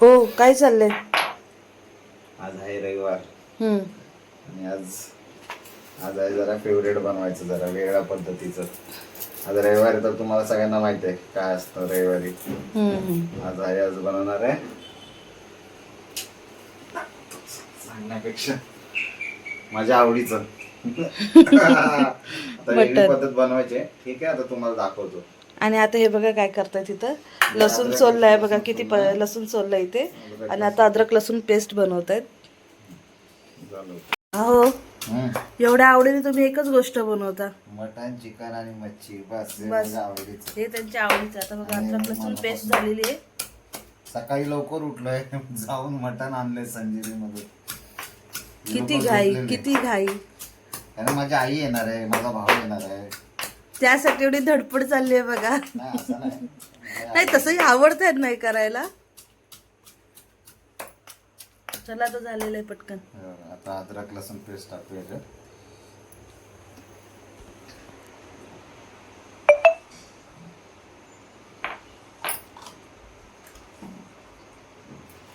हो काय चाललंय आज आहे रविवार हम्म. आणि आज आज आहे जरा फेवरेट बनवायचं जरा वेगळ्या पद्धतीचं आज रविवारी तर तुम्हाला सगळ्यांना माहिती आहे काय असतं रविवारी हम्म. आज आहे आज बनवणार आहे सांगण्यापेक्षा माझ्या आवडीचं आता वेगळी. पद्धत बनवायची आहे. ठीक आहे आता तुम्हाला दाखवतो आणि आता हे बघा काय करताय तिथं. लसूण सोललाय बघा किती प- लसूण सोललाय इथे. आणि आता अद्रक लसूण पेस्ट बनवत आहेत. हो. एवढ्या आवडीने तुम्ही एकच गोष्ट बनवता. मटण चिकन आणि मच्छी. बस बस. हे त्यांच्या आवडीचं. आता बघा अद्रक लसूण पेस्ट झालेली आहे. सकाळी लवकर उठलोय. जाऊन मटण आणलंय संजीवी मधून किती घाई किती घाई. कारण माझी आई येणार आहे. माझा भाऊ येणार आहे. त्यासाठी एवढी धडपड चालली आहे बघा. नाही. तसंही आवडत नाही करायला. चला आता झालेलं आहे पटकन. हो, आता अद्रक लसूण पेस्ट याच्यात.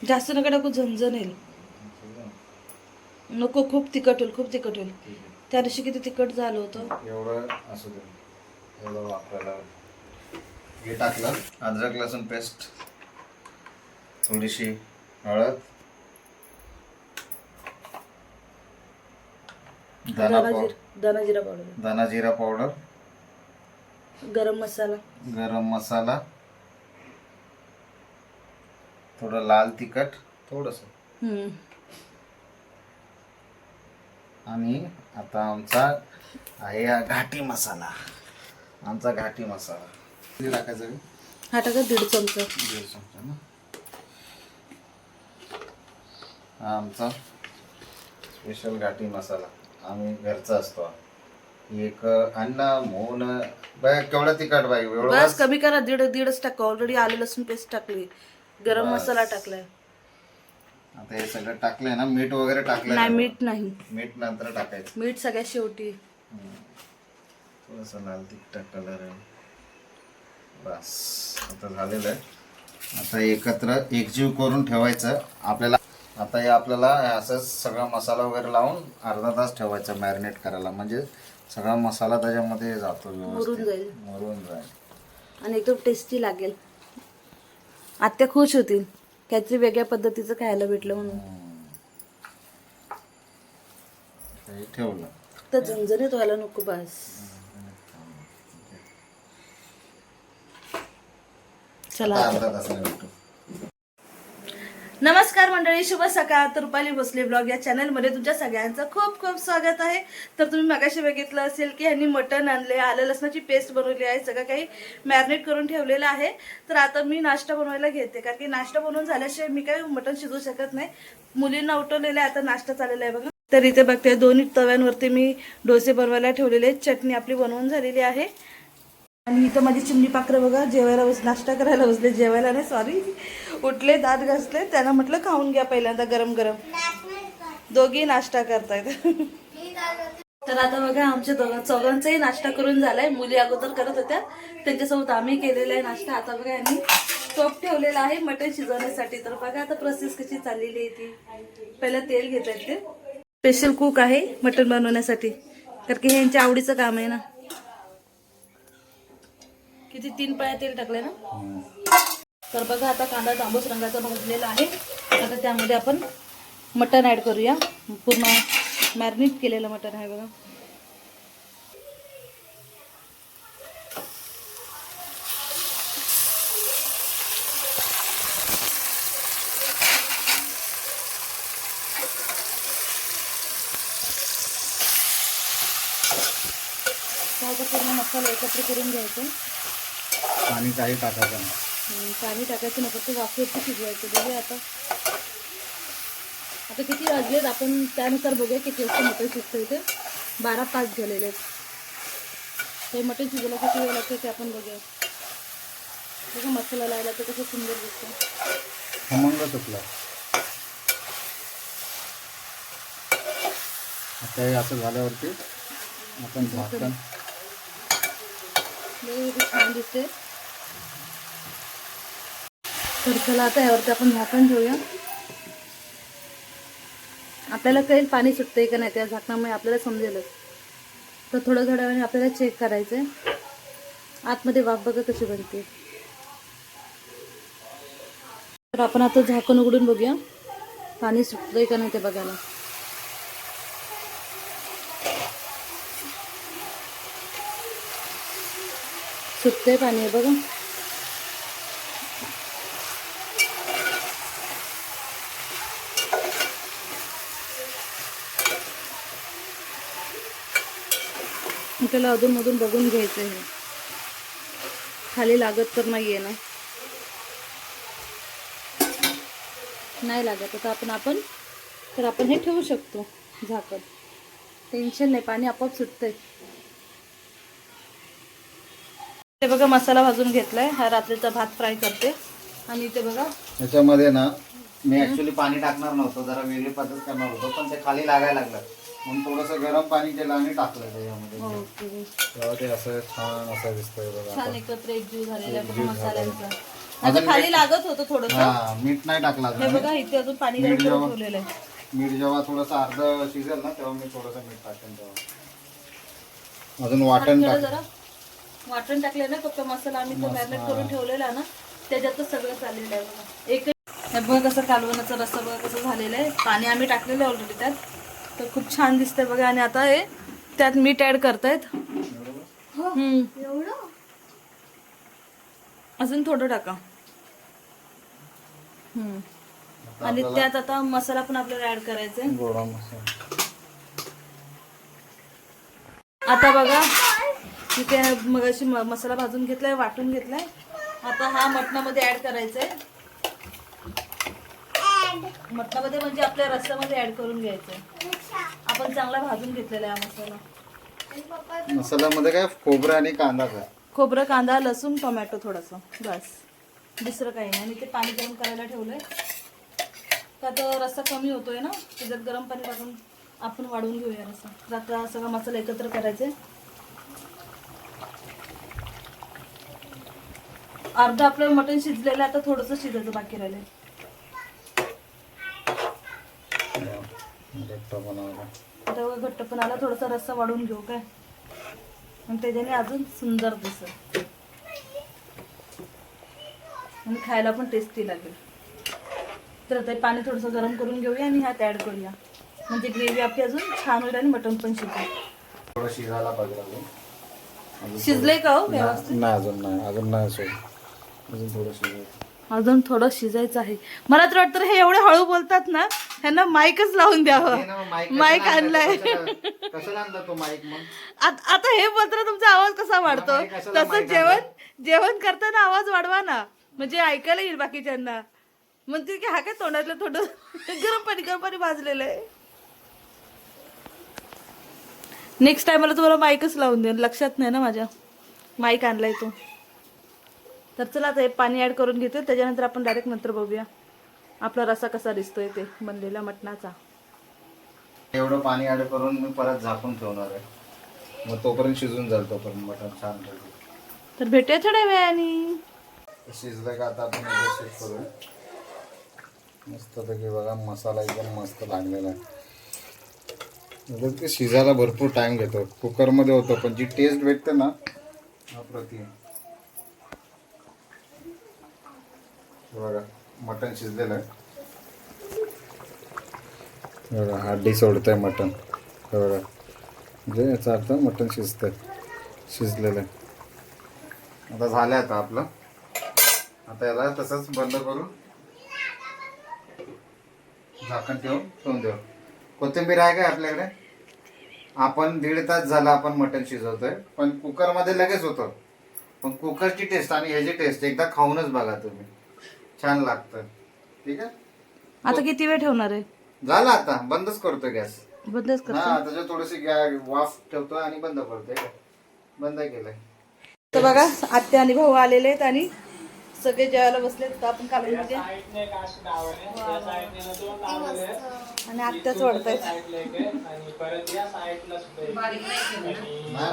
जास्त नका टाकू झणझण येईल. नको खूप तिखट होईल खूप तिखट होईल. त्या दिवशी किती तिखट झालं होतं? एवढं असू दे. वापरायला हे टाकलं. अद्रक लसूण पेस्ट थोडीशी हळद धना जिर- पावडर. धना जिरा पावडर. गरम मसाला. गरम मसाला. थोडं लाल तिखट थोडस. आणि आता आमचा आहे हा घाटी मसाला. आमचा घाटी मसाला. किती टाकायचं रे? हा टाका दीड चमचा. दीड चमचा ना? हा आमचा. स्पेशल घाटी मसाला. आम्ही घरचा असतो हा. एक अन्न मोहन बाय केवढा तिखट बाई एवढं बस कमी करा दीड दीडच टाका. ऑलरेडी आले लसूण पेस्ट टाकली गरम मसाला टाकलाय. आता हे सगळं टाकलंय ना मीठ वगैरे टाकलंय नाही ना? मीठ नाही. मीठ नंतर टाकायचं. मीठ सगळ्यात शेवटी. थोडस लाल तिखट कलर आहे. बस आता झालेलं आहे. आता एकत्र एकजीव करून ठेवायचं. आपल्याला आता हे आपल्याला असं सगळा मसाला वगैरे लावून अर्धा तास ठेवायचा मॅरिनेट करायला. म्हणजे सगळा मसाला त्याच्यामध्ये जातो मुरून व्यवस्थित जाईल. मुरून जाईल. आणि एकदम टेस्टी लागेल. आत्या खुश होतील. काहीतरी वेगळ्या पद्धतीचं खायला भेटलं म्हणून. ठेवलं. फक्त झणझणीत व्हायला नको बस. चला आता. आता. अर्धा तासाने भेटू. नमस्कार मंडळी शुभ सकाळ. तर रुपाली भोसले ब्लॉग या चॅनलमध्ये तुमच्या सगळ्यांचं खूप खूप स्वागत आहे. तर तुम्ही मगाशी बघितलं असेल की ह्यांनी मटण आणले आलं लसणाची पेस्ट बनवली आहे सगळं काही मॅरिनेट करून ठेवलेलं आहे. तर आता मी नाश्ता बनवायला घेते कारण की नाश्ता बनवून झाल्याशिवाय मी काही मटण शिजवू शकत नाही. मुलींना उठवलेलं आहे आता नाश्ता चाललेला आहे बघा. तर इथे बघते दोन्ही तव्यांवरती मी डोसे बनवायला ठेवलेले चटणी आपली बनवून झालेली आहे. आणि इथं माझी चिमणी पाखरं बघा जेवायला बस नाश्ता करायला बसले जेवायला नाही सॉरी उठले दात घासले त्यांना म्हटलं खाऊन घ्या पहिल्यांदा गरम गरम. दोघी नाश्ता करतायत. तर आता बघा आमच्या दोघां चौघांचाही नाश्ता करून झालाय. मुली अगोदर करत होत्या. त्यांच्यासोबत आम्ही केलेला आहे नाश्ता. आता बघा यांनी टोप ठेवलेला आहे मटण शिजवण्यासाठी. तर बघा आता प्रोसेस कशी चाललेली आहे ती. पहिलं तेल घेत आहेत ते. स्पेशल कुक आहे मटण बनवण्यासाठी. कारण की हे यांच्या आवडीचं काम आहे ना. किती? तीन पाया तेल टाकले ना? तर बघा आता कांदा तांबूस रंगाचा भाजलेला आहे. आता त्यामध्ये आपण मटण ऍड करूया. पूर्ण मॅरिनेट केलेलं मटण आहे बघा. पूर्ण मसाला एकत्र करून घ्यायचं. आणि काही टाकायचं नाही. पाणी टाकायचं नाही फक्त वाफेवरती शिजवायचं. बघूया आता. आता किती वाजलेत आपण त्यानुसार बघूया किती वाजता मटण शिजतं इथे. बारा पाच झालेले आहेत. ते मटण शिजवायला किती वेळ लागतो ते आपण बघूया. बघा मसाला लावला तर कसं सुंदर दिसतं. खमंग तुटला आता हे असं झाल्यावरती आपण झाकण छान दिसते तर चला आता यावरती आपण झाकण ठेवूया. आपल्याला कळेल पाणी सुटतंय का नाही त्या झाकणामुळे आपल्याला समजेलच तर थोडं थोड्या वेळाने आपल्याला चेक करायचं आहे आतमध्ये वाफ बघा कशी बनते. तर आपण आता झाकण उघडून बघूया. पाणी सुटतंय का नाही ते बघायला. सुटतंय पाणी आहे बघा. आपल्याला अधूनमधून बघून घ्यायचं आहे खाली लागत तर नाही आहे ना? नाही लागत. आता आपण आपण तर आपण हे ठेवू शकतो झाकण. टेन्शन नाही पाणी आपोआप सुटतंय. ते बघा मसाला भाजून घेतलाय. हा रात्रीचा भात फ्राय करते. आणि इथे बघा. याच्यामध्ये ना मी ऍक्च्युली पाणी टाकणार नव्हतं. जरा वेगळी पद्धत करणार होतो पण ते खाली लागायला लागलं. म्हणून थोडंसं गरम पाणी केलं आणि टाकलं त्याच्यामध्ये ओके. तेव्हा ते असं छान असं दिसतंय बघा छान एकत्र एकजीव झालेला एकजीव मसाल्यांचा. अजून खाली लागत होतं थोडस. हा मीठ नाही टाकलं हे अजून बघा इथे अजून पाणी मीठ गरम करून ठेवलेलं आहे. मीठ जेव्हा थोडंसं अर्ध शिजेल ना तेव्हा मी थोडंसं मीठ टाकेन तेव्हा अजून वाटण जरा टाक जरा. वाटण टाकले ना फक्त मसाला आम्ही तो मॅरिनेट करून ठेवलेला ना त्याच्यातच सगळं चाललेलं आहे बघा. एक हे बघ कसं कालवणाचा रस्सा बघा कसं झालेलं आहे. पाणी आम्ही टाकलेलं आहे ऑलरेडी त्यात. तर खूप छान दिसतंय बघा. आणि आता हे त्यात मीठ ऍड करतायत. हम्म. अजून थोडं टाका. हम्म. आणि त्यात आता मसाला पण आपल्याला ऍड करायचा आहे गोडा मसाला. आता बघा इथे मगाशी म- मसाला भाजून घेतलाय वाटून घेतलाय. आता हा मटणामध्ये ऍड करायचा आहे मटणामध्ये म्हणजे आपल्या रस्स्यामध्ये ऍड करून घ्यायचं. आपण चांगला भाजून घेतलेला आहे हा मसाला. मसाल्यामध्ये काय खोबरं आणि कांदा काय? खोबरं कांदा लसूण टोमॅटो थोडंसं बस. दुसरं काही नाही. आणि ते पाणी गरम करायला ठेवलंय. तर आता रस्सा कमी होतोय ना त्याच्यात गरम पाणी टाकून आपण वाढवून घेऊया रस्सा. आता सगळा मसाला एकत्र करायचे. अर्ध आपलं मटण शिजलेलं आहे, आता थोडंसं शिजायचं बाकी राहिलंय. घट्ट बनवला आता घट्टपणाला थोडासा रस्सा वाढवून घेऊ काय? आणि त्याच्याने अजून सुंदर दिसत आणि खायला पण टेस्टी लागेल. तर आता पाणी थोडंसं गरम करून घेऊया आणि ह्यात ॲड करूया. म्हणजे ग्रेव्ही आपली अजून छान होईल आणि मटण पण शिजेल. थोडं शिजायला पाहिजे अजून. का हो व्यवस्थित? नाही अजून नाही अजून नाही सोड अजून थोडं शिजायचं अजून थोडं शिजायचं आहे. मला तर वाटतं हे एवढे हळू बोलतात ना ह्यांना माईकच लावून द्यावं. माईक आणलाय. कशाला आणला तो माईक मग? आत- हे बोलताना तुमचा आवाज कसा वाढतो? तसं जेवण जेवण करताना आवाज वाढवा ना. म्हणजे ऐकायला येईल बाकीच्यांना. म्हणते की हा काय तोंडातलं थोडं गरम पाणी गरम पाणी भाजलेलं आहे. नेक्स्ट टाइमला तुम्हाला माईकच लावून देईन. लक्षात नाही ना माझ्या? माईक आणलाय तो. तर चला आता हे पाणी ऍड करून घेतो. त्याच्यानंतर आपण डायरेक्ट नंतर बघूया. आपला रसा कसा दिसतोय ते बनलेला मटणाचा. एवढं पाणी ऍड करून मी परत झाकून ठेवणार आहे. मग तोपर्यंत शिजून जाईल तोपर्यंत मटण छान राहील तर भेटूया थोड्या वेळाने. शिजलं का आता आपण शिफ्ट करूया मस्तपैकी बघा मसाला एकदम मस्त लागलेला आहे. ते शिजायला भरपूर टाइम घेतो. कुकरमध्ये होतं पण जी टेस्ट भेटते ना अप्रतिम. बघा. मटण शिजलेलं आहे. बघा हड्डी सोडत मटण. मटन बघा म्हणजे याचा अर्थ मटण शिजतंय शिजलेलं आहे. आता झालं आता आपलं. आता याला तसंच बंद करून झाकण ठेवून ठेवून देऊ. कोथिंबीर आहे काय आपल्याकडे? आपण दीड तास झाला आपण मटण शिजवतोय पण कुकरमध्ये लगेच होतं. पण कुकरची टेस्ट आणि ह्याची टेस्ट एकदा खाऊनच बघा तुम्ही. छान लागतं. ठीक आहे? आता किती वेळ ठेवणार आहे? झालं आता. बंदच करतोय गॅस. बंदच कर हा त्याच्यात थोडीशी वाफ ठेवतोय आणि बंद करतोय. बंद केलंय. तर बघा आत्या आणि भाऊ आलेले आहेत आणि सगळे जेवायला बसले तर आपण कालून बघूया. आणि आत्याच वाढतायत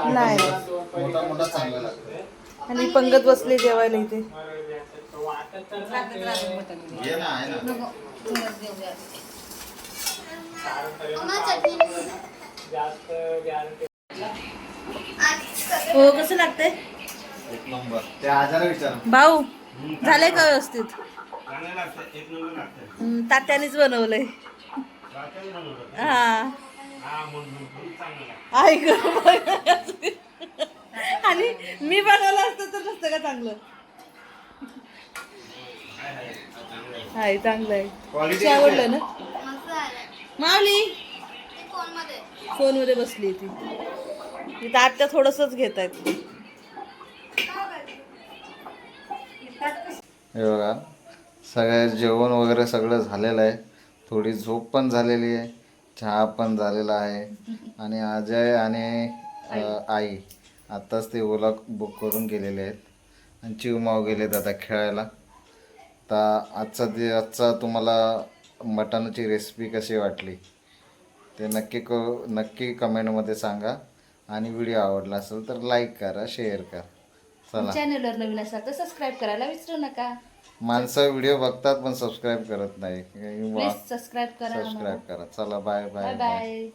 नाही मोठा मोठा चांगला लागतो आणि पंगत बसले जेवायला इथे. ये ना आहे ना हो कसं लागतंय? एक नंबर विचार भाऊ झालंय का व्यवस्थित? हम्म, तात्यानेच बनवलंय. हा. ऐक आणि मी बनवलं असतं तर नसतं का चांगलं? हाय चांगलं आहे. तुला आवडलं ना? मावली फोनमध्ये बसली ती. इथं आत्या थोडसच घेत आहेत. हे बघा सगळं जेवण वगैरे सगळं झालेलं आहे. थोडी झोप पण झालेली आहे चहा पण झालेला आहे. आणि अजय आणि आई. आत्ताच ते ओला बुक करून गेलेले आहेत. आणि चिवमाव गेलेत आता खेळायला. तर आजचा दि आजचा तुम्हाला मटणाची रेसिपी कशी वाटली? ते नक्की क नक्की कमेंटमध्ये सांगा. आणि व्हिडिओ आवडला असेल तर लाईक करा शेअर करा. चला. चॅनलवर नवीन असाल तर सबस्क्राईब करायला विसरू नका. माणसं व्हिडिओ बघतात पण सबस्क्राईब करत नाही. प्लीज सबस्क्राईब करा सबस्क्राईब करा. चला बाय बाय बाय बाय